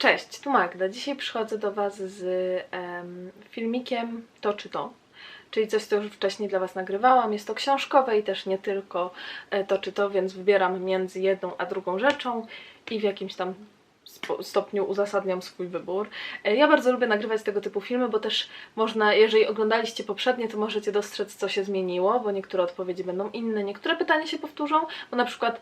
Cześć, tu Magda. Dzisiaj przychodzę do Was z em, filmikiem To czy To, czyli coś, co już wcześniej dla Was nagrywałam. Jest to książkowe i też nie tylko e, To czy To, więc wybieram między jedną a drugą rzeczą i w jakimś tam stopniu uzasadniam swój wybór. E, Ja bardzo lubię nagrywać tego typu filmy, bo też można, jeżeli oglądaliście poprzednie, to możecie dostrzec, co się zmieniło, bo niektóre odpowiedzi będą inne, niektóre pytania się powtórzą, bo na przykład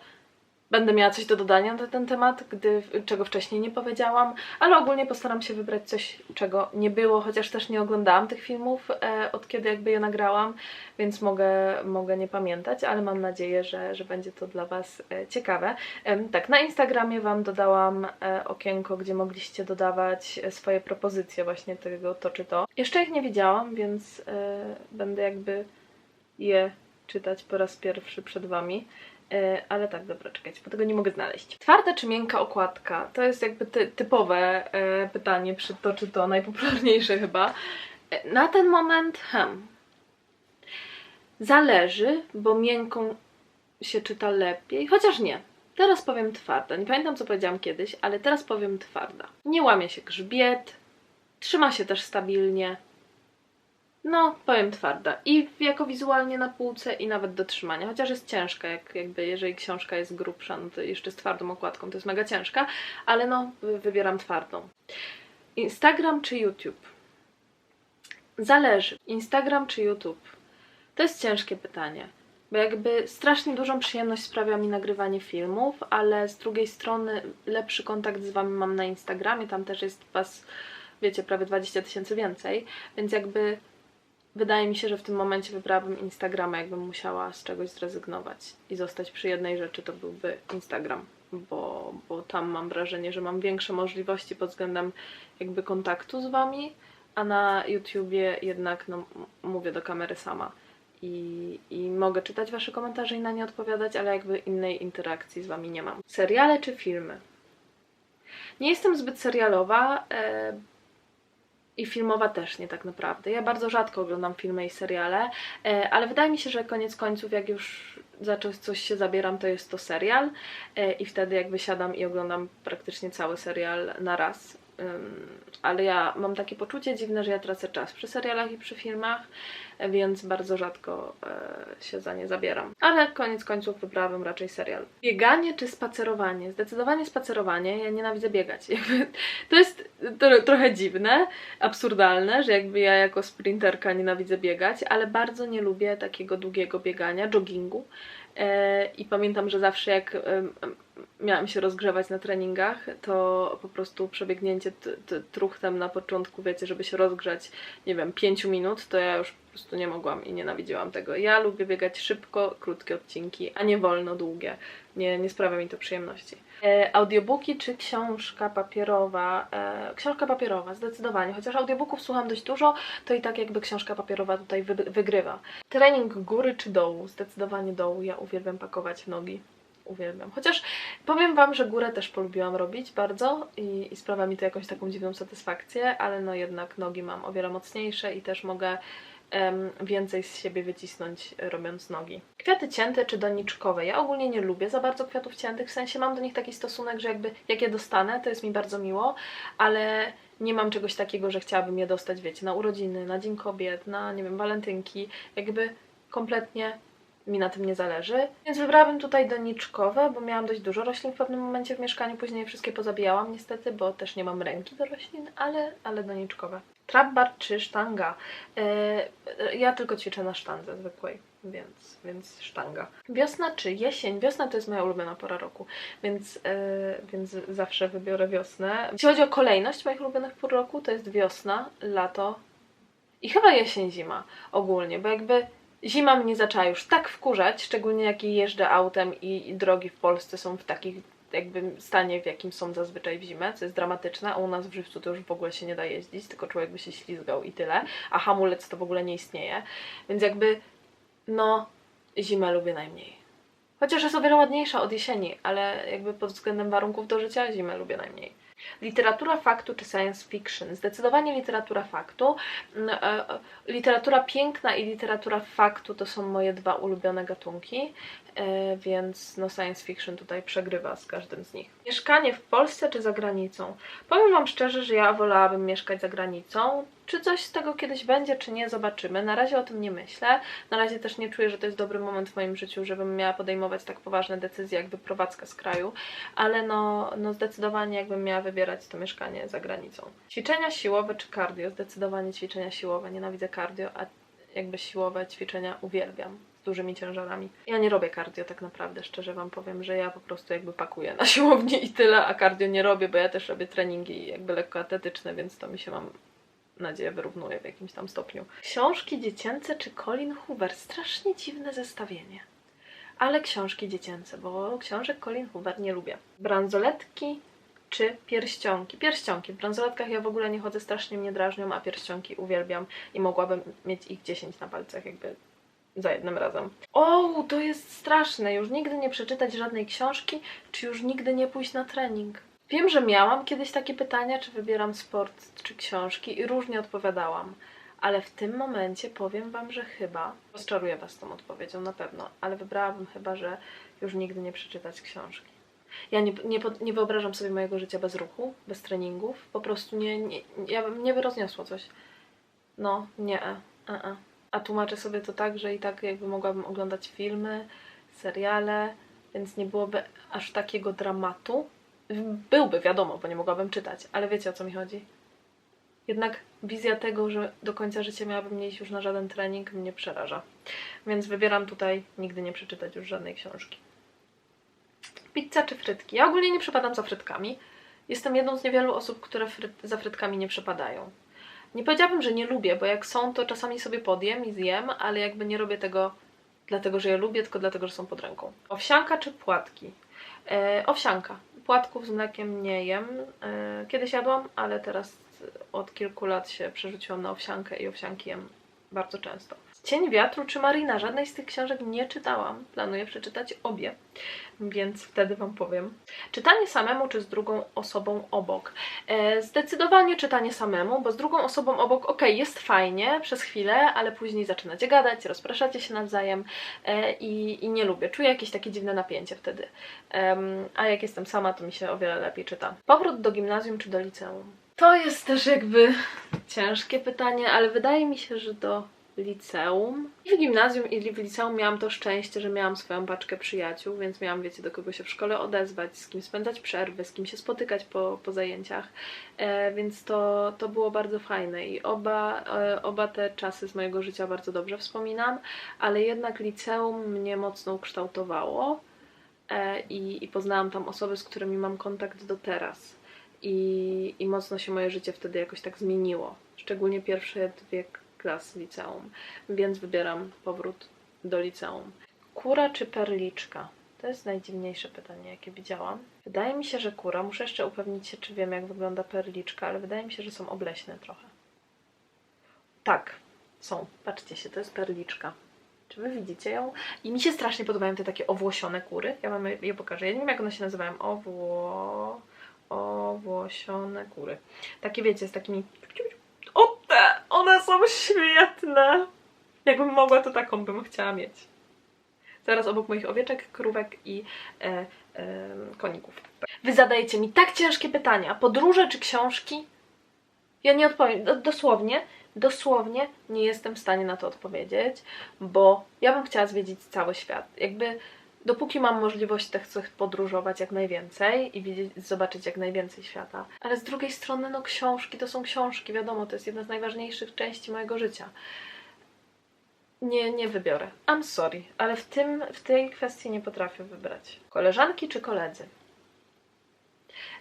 będę miała coś do dodania na ten temat, gdy, czego wcześniej nie powiedziałam, ale ogólnie postaram się wybrać coś, czego nie było, chociaż też nie oglądałam tych filmów e, od kiedy jakby je nagrałam, więc mogę, mogę nie pamiętać, ale mam nadzieję, że, że będzie to dla Was e, ciekawe. Em, tak, na Instagramie Wam dodałam e, okienko, gdzie mogliście dodawać e, swoje propozycje właśnie tego to czy to. Jeszcze ich nie widziałam, więc e, będę jakby je czytać po raz pierwszy przed Wami. E, ale tak, dobra, czekajcie, bo tego nie mogę znaleźć. Twarda czy miękka okładka? To jest jakby ty, typowe e, pytanie przy to czy to, najpopularniejsze chyba. E, na ten moment, hmm, zależy, bo miękką się czyta lepiej, chociaż nie. Teraz powiem twarda. Nie pamiętam, co powiedziałam kiedyś, ale teraz powiem twarda. Nie łamie się grzbiet, trzyma się też stabilnie. No, powiem twarda. I jako wizualnie na półce i nawet do trzymania, chociaż jest ciężka, jak, jakby jeżeli książka jest grubsza, no to jeszcze z twardą okładką, to jest mega ciężka, ale no, wy- wybieram twardą. Instagram czy YouTube? Zależy. Instagram czy YouTube? To jest ciężkie pytanie. Bo jakby strasznie dużą przyjemność sprawia mi nagrywanie filmów, ale z drugiej strony lepszy kontakt z Wami mam na Instagramie, tam też jest Was, wiecie, prawie 20 tysięcy więcej, więc jakby wydaje mi się, że w tym momencie wybrałabym Instagrama, jakbym musiała z czegoś zrezygnować i zostać przy jednej rzeczy, to byłby Instagram, bo, bo tam mam wrażenie, że mam większe możliwości pod względem jakby kontaktu z Wami, a na YouTubie jednak no, mówię do kamery sama. I, I mogę czytać Wasze komentarze i na nie odpowiadać, ale jakby innej interakcji z Wami nie mam. Seriale czy filmy? Nie jestem zbyt serialowa e, i filmowa też nie tak naprawdę. Ja bardzo rzadko oglądam filmy i seriale, e, ale wydaje mi się, że koniec końców, jak już za coś- się zabieram, to jest to serial e, i wtedy jakby siadam i oglądam praktycznie cały serial na raz. Ale ja mam takie poczucie dziwne, że ja tracę czas przy serialach i przy filmach, więc bardzo rzadko e, się za nie zabieram. Ale koniec końców wybrałabym raczej serial. Bieganie czy spacerowanie? Zdecydowanie spacerowanie. Ja nienawidzę biegać. To jest tro, trochę dziwne, absurdalne, że jakby ja jako sprinterka nienawidzę biegać, ale bardzo nie lubię takiego długiego biegania, joggingu. E, I pamiętam, że zawsze jak miałam się rozgrzewać na treningach, to po prostu przebiegnięcie truchtem na początku, wiecie, żeby się rozgrzać, nie wiem, 5 minut, to ja już po prostu nie mogłam i nienawidziłam tego. Ja lubię biegać szybko, krótkie odcinki, a nie wolno długie. Nie, nie sprawia mi to przyjemności. E, audiobooki czy książka papierowa? E, książka papierowa, zdecydowanie. Chociaż audiobooków słucham dość dużo, to i tak jakby książka papierowa tutaj wy, wygrywa. Trening góry czy dołu? Zdecydowanie dołu. Ja uwielbiam pakować nogi. Uwielbiam. Chociaż powiem Wam, że górę też polubiłam robić bardzo i, i sprawia mi to jakąś taką dziwną satysfakcję, ale no jednak nogi mam o wiele mocniejsze i też mogę więcej z siebie wycisnąć robiąc nogi. Kwiaty cięte czy doniczkowe? Ja ogólnie nie lubię za bardzo kwiatów ciętych, w sensie mam do nich taki stosunek, że jakby jak je dostanę, to jest mi bardzo miło, ale nie mam czegoś takiego, że chciałabym je dostać, wiecie, na urodziny, na Dzień Kobiet, na, nie wiem, walentynki, jakby kompletnie mi na tym nie zależy. Więc wybrałabym tutaj doniczkowe, bo miałam dość dużo roślin w pewnym momencie w mieszkaniu, później wszystkie pozabijałam niestety, bo też nie mam ręki do roślin, ale, ale doniczkowe. Trap bar czy sztanga? E, e, ja tylko ćwiczę na sztandze zwykłej, więc, więc sztanga. Wiosna czy jesień? Wiosna to jest moja ulubiona pora roku, więc, e, więc zawsze wybiorę wiosnę. Jeśli chodzi o kolejność moich ulubionych pór roku, to jest wiosna, lato i chyba jesień, zima ogólnie, bo jakby zima mnie zaczęła już tak wkurzać, szczególnie jak jeżdżę autem i, i drogi w Polsce są w takich jakby stanie, w jakim są zazwyczaj w zimę, co jest dramatyczne, a u nas w Żywcu to już w ogóle się nie da jeździć, tylko człowiek by się ślizgał i tyle, a hamulec to w ogóle nie istnieje, więc jakby no zimę lubię najmniej. Chociaż jest o wiele ładniejsza od jesieni, ale jakby pod względem warunków do życia zimę lubię najmniej. Literatura faktu czy science fiction? Zdecydowanie literatura faktu. Mm, e, e, Literatura piękna i literatura faktu to są moje dwa ulubione gatunki, więc no science fiction tutaj przegrywa z każdym z nich. Mieszkanie w Polsce czy za granicą? Powiem Wam szczerze, że ja wolałabym mieszkać za granicą. Czy coś z tego kiedyś będzie, czy nie, zobaczymy. Na razie o tym nie myślę. Na razie też nie czuję, że to jest dobry moment w moim życiu, żebym miała podejmować tak poważne decyzje, jak wyprowadzka z kraju, ale no, no zdecydowanie jakbym miała wybierać to mieszkanie za granicą. Ćwiczenia siłowe czy cardio? Zdecydowanie ćwiczenia siłowe. Nienawidzę cardio, a jakby siłowe ćwiczenia uwielbiam dużymi ciężarami. Ja nie robię cardio tak naprawdę, szczerze Wam powiem, że ja po prostu jakby pakuję na siłowni i tyle, a cardio nie robię, bo ja też robię treningi jakby lekkoatletyczne, więc to mi się mam nadzieję wyrównuje w jakimś tam stopniu. Książki dziecięce czy Colin Hoover? Strasznie dziwne zestawienie. Ale książki dziecięce, bo książek Colin Hoover nie lubię. Bransoletki czy pierścionki? Pierścionki. W bransoletkach ja w ogóle nie chodzę, strasznie mnie drażnią, a pierścionki uwielbiam i mogłabym mieć ich 10 na palcach jakby za jednym razem. O, to jest straszne. Już nigdy nie przeczytać żadnej książki, czy już nigdy nie pójść na trening. Wiem, że miałam kiedyś takie pytania, czy wybieram sport, czy książki i różnie odpowiadałam. Ale w tym momencie powiem Wam, że chyba, rozczaruję Was tą odpowiedzią na pewno, ale wybrałabym chyba, że już nigdy nie przeczytać książki. Ja nie, nie, nie wyobrażam sobie mojego życia bez ruchu, bez treningów. Po prostu nie, nie, ja bym, mnie by rozniosło coś. No, nie. E, e. A tłumaczę sobie to tak, że i tak jakby mogłabym oglądać filmy, seriale, więc nie byłoby aż takiego dramatu. Byłby, wiadomo, bo nie mogłabym czytać, ale wiecie o co mi chodzi. Jednak wizja tego, że do końca życia miałabym nie iść już na żaden trening, mnie przeraża. Więc wybieram tutaj nigdy nie przeczytać już żadnej książki. Pizza czy frytki? Ja ogólnie nie przepadam za frytkami. Jestem jedną z niewielu osób, które fryt, za frytkami nie przepadają. Nie powiedziałabym, że nie lubię, bo jak są, to czasami sobie podjem i zjem, ale jakby nie robię tego dlatego, że je lubię, tylko dlatego, że są pod ręką. Owsianka czy płatki? E, owsianka. Płatków z mlekiem nie jem. E, kiedyś jadłam, ale teraz od kilku lat się przerzuciłam na owsiankę i owsianki jem bardzo często. Cień wiatru czy Marina? Żadnej z tych książek nie czytałam. Planuję przeczytać obie, więc wtedy Wam powiem. Czytanie samemu czy z drugą osobą obok? E, zdecydowanie czytanie samemu, bo z drugą osobą obok, ok, jest fajnie przez chwilę, ale później zaczynacie gadać, rozpraszacie się nawzajem e, i, i nie lubię. Czuję jakieś takie dziwne napięcie wtedy. Em, a jak jestem sama, to mi się o wiele lepiej czyta. Powrót do gimnazjum czy do liceum? To jest też jakby ciężkie pytanie, ale wydaje mi się, że do liceum. I w gimnazjum i w liceum miałam to szczęście, że miałam swoją paczkę przyjaciół, więc miałam, wiecie, do kogo się w szkole odezwać, z kim spędzać przerwy, z kim się spotykać po, po zajęciach, e, więc to, to było bardzo fajne i oba, e, oba te czasy z mojego życia bardzo dobrze wspominam, ale jednak liceum mnie mocno ukształtowało e, i, i poznałam tam osoby, z którymi mam kontakt do teraz. I, I mocno się moje życie wtedy jakoś tak zmieniło. Szczególnie pierwsze dwie klas liceum, więc wybieram powrót do liceum. Kura czy perliczka? To jest najdziwniejsze pytanie, jakie widziałam. Wydaje mi się, że kura. Muszę jeszcze upewnić się, czy wiem, jak wygląda perliczka, ale wydaje mi się, że są obleśne trochę. Tak, są. Patrzcie się, to jest perliczka. Czy wy widzicie ją? I mi się strasznie podobają te takie owłosione kury. Ja wam je pokażę. Ja nie wiem, jak one się nazywają. Owło... Owłosione kury. Takie wiecie, z takimi... Są świetne! Jakbym mogła, to taką bym chciała mieć. Zaraz obok moich owieczek, krówek i e, e, koników. Wy zadajecie mi tak ciężkie pytania. Podróże czy książki? Ja nie odpowiem. Do, dosłownie, dosłownie nie jestem w stanie na to odpowiedzieć, bo ja bym chciała zwiedzić cały świat. Jakby dopóki mam możliwość, to chcę podróżować jak najwięcej i widzieć, zobaczyć jak najwięcej świata. Ale z drugiej strony, no książki to są książki, wiadomo, to jest jedna z najważniejszych części mojego życia. Nie, nie wybiorę. I'm sorry, ale w, tym, w tej kwestii nie potrafię wybrać. Koleżanki czy koledzy?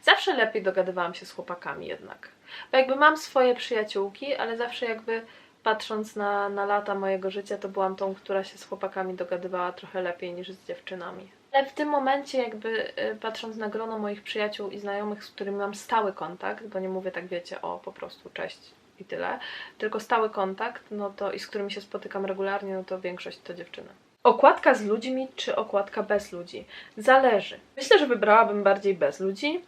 Zawsze lepiej dogadywałam się z chłopakami jednak. Bo jakby mam swoje przyjaciółki, ale zawsze jakby patrząc na, na lata mojego życia, to byłam tą, która się z chłopakami dogadywała trochę lepiej niż z dziewczynami. Ale w tym momencie, jakby y, patrząc na grono moich przyjaciół i znajomych, z którymi mam stały kontakt, bo nie mówię tak, wiecie, o po prostu cześć i tyle, tylko stały kontakt, no to i z którymi się spotykam regularnie, no to większość to dziewczyny. Okładka z ludźmi czy okładka bez ludzi? Zależy. Myślę, że wybrałabym bardziej bez ludzi,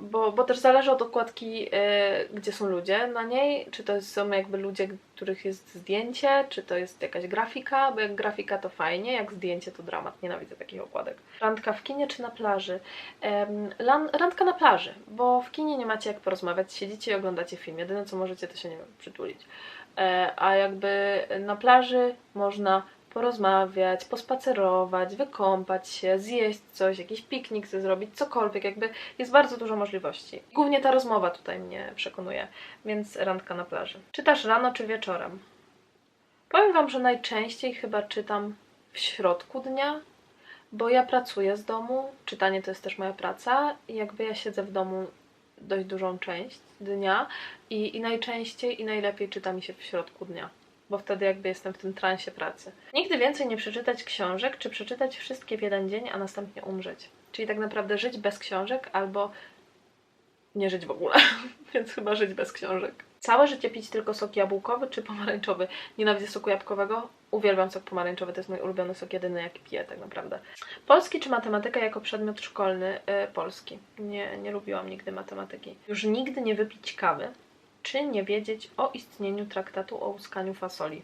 Bo, bo też zależy od okładki, e, gdzie są ludzie na niej, czy to są jakby ludzie, których jest zdjęcie, czy to jest jakaś grafika, bo jak grafika to fajnie, jak zdjęcie to dramat, nienawidzę takich okładek. Randka w kinie czy na plaży? Randka na plaży, bo w kinie nie macie jak porozmawiać, siedzicie i oglądacie film, jedyne co możecie to się, nie wiem, przytulić. E, a jakby na plaży można porozmawiać, pospacerować, wykąpać się, zjeść coś, jakiś piknik sobie zrobić, cokolwiek, jakby jest bardzo dużo możliwości. Głównie ta rozmowa tutaj mnie przekonuje, więc randka na plaży. Czytasz rano czy wieczorem? Powiem Wam, że najczęściej chyba czytam w środku dnia, bo ja pracuję z domu, czytanie to jest też moja praca i jakby ja siedzę w domu dość dużą część dnia i, i najczęściej i najlepiej czyta mi się w środku dnia bo wtedy jakby jestem w tym transie pracy. Nigdy więcej nie przeczytać książek, czy przeczytać wszystkie w jeden dzień, a następnie umrzeć. Czyli tak naprawdę żyć bez książek, albo nie żyć w ogóle, więc chyba żyć bez książek. Całe życie pić tylko sok jabłkowy czy pomarańczowy. Nienawidzę soku jabłkowego, uwielbiam sok pomarańczowy, to jest mój ulubiony sok, jedyny jaki piję tak naprawdę. Polski czy matematyka jako przedmiot szkolny? Yy, polski. Nie, nie lubiłam nigdy matematyki. Już nigdy nie wypić kawy, czy nie wiedzieć o istnieniu traktatu o łuskaniu fasoli.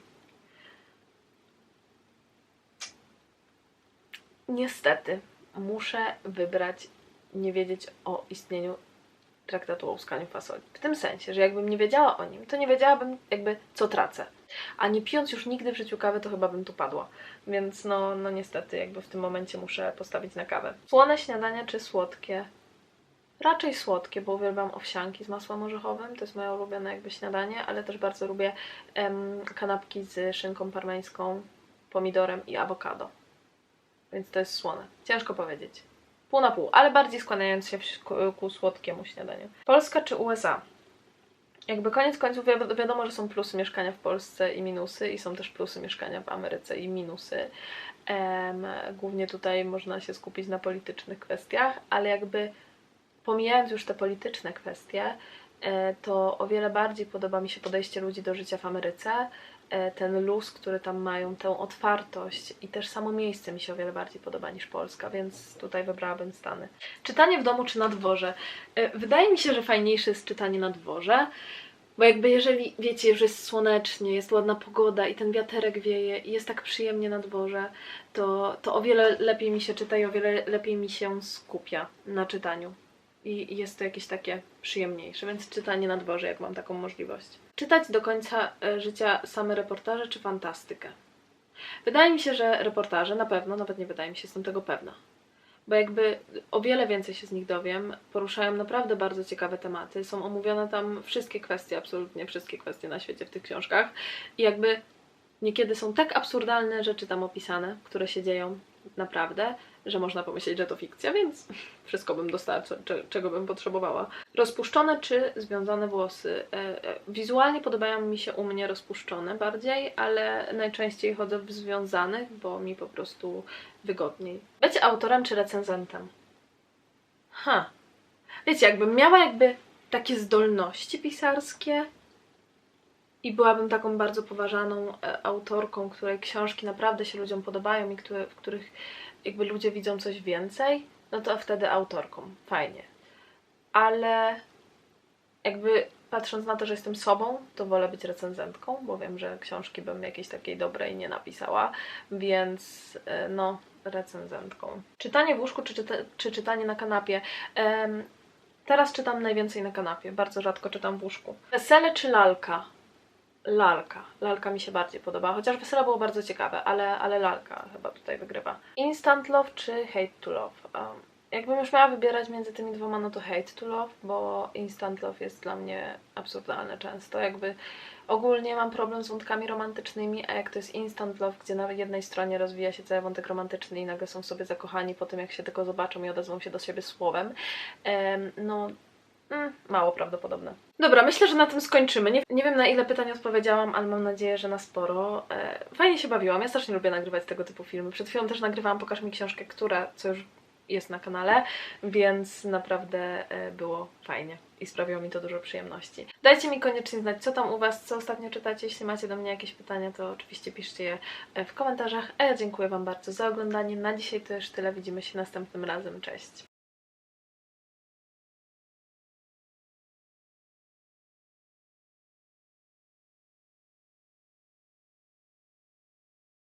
Niestety, muszę wybrać nie wiedzieć o istnieniu traktatu o łuskaniu fasoli. W tym sensie, że jakbym nie wiedziała o nim, to nie wiedziałabym jakby co tracę. A nie pijąc już nigdy w życiu kawy, to chyba bym tu padła. Więc no, no niestety, jakby w tym momencie muszę postawić na kawę. Słone śniadania czy słodkie? Raczej słodkie, bo uwielbiam owsianki z masłem orzechowym. To jest moje ulubione jakby śniadanie, ale też bardzo lubię em, kanapki z szynką parmeńską, pomidorem i awokado. Więc to jest słone. Ciężko powiedzieć. Pół na pół, ale bardziej składając się ku, słodkiemu śniadaniu. Polska czy USA? Jakby koniec końców wi- wiadomo, że są plusy mieszkania w Polsce i minusy, i są też plusy mieszkania w Ameryce i minusy. Głównie tutaj można się skupić na politycznych kwestiach, ale jakby pomijając już te polityczne kwestie, e, to o wiele bardziej podoba mi się podejście ludzi do życia w Ameryce, e, ten luz, który tam mają, tę otwartość i też samo miejsce mi się o wiele bardziej podoba niż Polska, więc tutaj wybrałabym Stany. Czytanie w domu czy na dworze? E, Wydaje mi się, że fajniejsze jest czytanie na dworze, bo jakby jeżeli, wiecie, że jest słonecznie, jest ładna pogoda i ten wiaterek wieje i jest tak przyjemnie na dworze, to, to o wiele lepiej mi się czyta i o wiele lepiej mi się skupia na czytaniu i jest to jakieś takie przyjemniejsze, więc czytanie na dworze, jak mam taką możliwość. Czytać do końca e, życia same reportaże czy fantastykę? Wydaje mi się, że reportaże na pewno, nawet nie wydaje mi się, jestem tego pewna. Bo jakby o wiele więcej się z nich dowiem, poruszają naprawdę bardzo ciekawe tematy, są omówione tam wszystkie kwestie, absolutnie wszystkie kwestie na świecie w tych książkach i jakby niekiedy są tak absurdalne rzeczy tam opisane, które się dzieją naprawdę, że można pomyśleć, że to fikcja, więc wszystko bym dostała, czego bym potrzebowała. Rozpuszczone czy związane włosy? E, e, Wizualnie podobają mi się u mnie rozpuszczone bardziej, ale najczęściej chodzę w związanych, bo mi po prostu wygodniej. Być autorem czy recenzentem? Ha. Wiecie, jakbym miała jakby takie zdolności pisarskie, i byłabym taką bardzo poważaną e, autorką, której książki naprawdę się ludziom podobają i które, w których jakby ludzie widzą coś więcej, no to wtedy autorką. Fajnie. Ale jakby patrząc na to, że jestem sobą, to wolę być recenzentką, bo wiem, że książki bym jakiejś takiej dobrej nie napisała, więc e, no, recenzentką. Czytanie w łóżku czy, czyta, czy czytanie na kanapie? Teraz czytam najwięcej na kanapie, bardzo rzadko czytam w łóżku. Wesele czy lalka? Lalka. Lalka mi się bardziej podoba, chociaż wesela było bardzo ciekawe, ale, ale lalka chyba tutaj wygrywa. Instant love czy hate to love? Um, jakbym już miała wybierać między tymi dwoma, no to hate to love, bo instant love jest dla mnie absurdalne często. Jakby ogólnie mam problem z wątkami romantycznymi, a jak to jest instant love, gdzie na jednej stronie rozwija się cały wątek romantyczny i nagle są w sobie zakochani po tym, jak się tylko zobaczą i odezwą się do siebie słowem, em, no Mm, mało prawdopodobne. Dobra, myślę, że na tym skończymy. Nie, nie wiem na ile pytań odpowiedziałam, ale mam nadzieję, że na sporo. E, fajnie się bawiłam. Ja strasznie lubię nagrywać tego typu filmy. Przed chwilą też nagrywałam Pokaż mi książkę, która, co już jest na kanale, więc naprawdę e, było fajnie i sprawiło mi to dużo przyjemności. Dajcie mi koniecznie znać, co tam u Was, co ostatnio czytacie. Jeśli macie do mnie jakieś pytania, to oczywiście piszcie je e, w komentarzach. A ja dziękuję Wam bardzo za oglądanie. Na dzisiaj to już tyle. Widzimy się następnym razem. Cześć!